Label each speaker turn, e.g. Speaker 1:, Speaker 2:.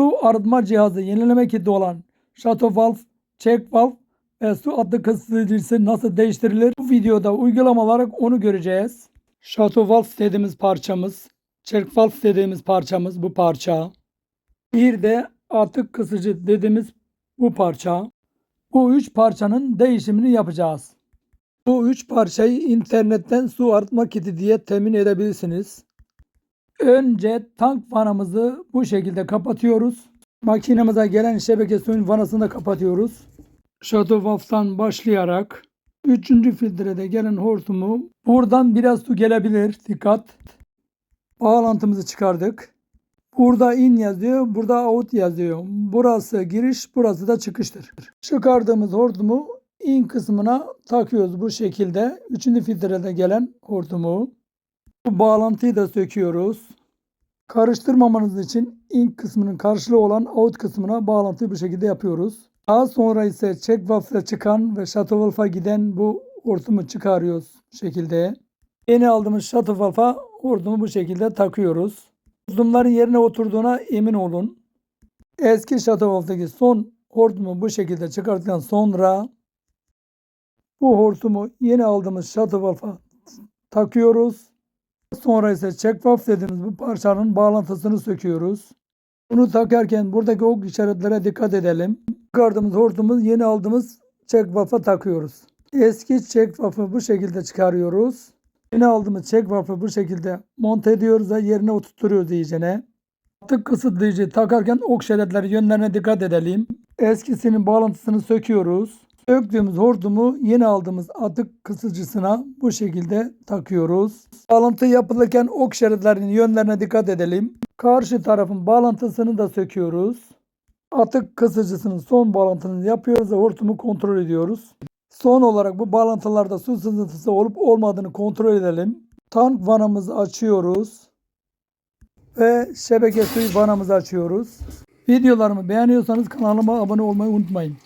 Speaker 1: Su arıtma cihazı yenileme kiti olan Shato Valve, Check Valve ve su adlı kısıtlayıcısı nasıl değiştirilir? Bu videoda uygulama olarak onu göreceğiz. Shato Valve dediğimiz parçamız, Check Valve dediğimiz parçamız bu parça. Bir de atık kısıcı dediğimiz bu parça. Bu üç parçanın değişimini yapacağız. Bu üç parçayı internetten su arıtma kiti diye temin edebilirsiniz. Önce tank vanamızı bu şekilde kapatıyoruz. Makinemize gelen şebeke suyun vanasını da kapatıyoruz. Valve'tan başlayarak 3. filtrede gelen hortumu buradan biraz su gelebilir. Dikkat. Bağlantımızı çıkardık. Burada in yazıyor, burada out yazıyor. Burası giriş, burası da çıkıştır. Çıkardığımız hortumu in kısmına takıyoruz bu şekilde. Üçüncü filtrede gelen hortumu. Bu bağlantıyı da söküyoruz. Karıştırmamanız için in kısmının karşılığı olan out kısmına bağlantıyı bu şekilde yapıyoruz. Daha sonra ise check waffle'a çıkan ve Shuttle giden bu hortumu çıkarıyoruz bu şekilde. Yeni aldığımız Shuttle Valve'a hortumu bu şekilde takıyoruz. Hortumların yerine oturduğuna emin olun. Eski Shuttle Valve'daki son hortumu bu şekilde çıkarttıktan sonra bu hortumu yeni aldığımız Shuttle Valve'a takıyoruz. Sonra ise check valve dediğimiz bu parçanın bağlantısını söküyoruz. Bunu takarken buradaki ok işaretlere dikkat edelim. Çıkardığımız hortumuz yeni aldığımız check valve'a takıyoruz. Eski check valve'ı bu şekilde çıkarıyoruz. Yeni aldığımız check valve'ı bu şekilde monte ediyoruz ve yerine oturtuyoruz iyicene. Atık kısıtlayıcı takarken ok işaretleri yönlerine dikkat edelim. Eskisinin bağlantısını söküyoruz. Söktüğümüz hortumu yeni aldığımız atık kısıcısına bu şekilde takıyoruz. Bağlantı yapılırken ok işaretlerinin yönlerine dikkat edelim. Karşı tarafın bağlantısını da söküyoruz. Atık kısıcısının son bağlantısını yapıyoruz ve hortumu kontrol ediyoruz. Son olarak bu bağlantılarda su sızıntısı olup olmadığını kontrol edelim. Tank vanamızı açıyoruz. Ve şebeke suyu vanamızı açıyoruz. Videolarımı beğeniyorsanız kanalıma abone olmayı unutmayın.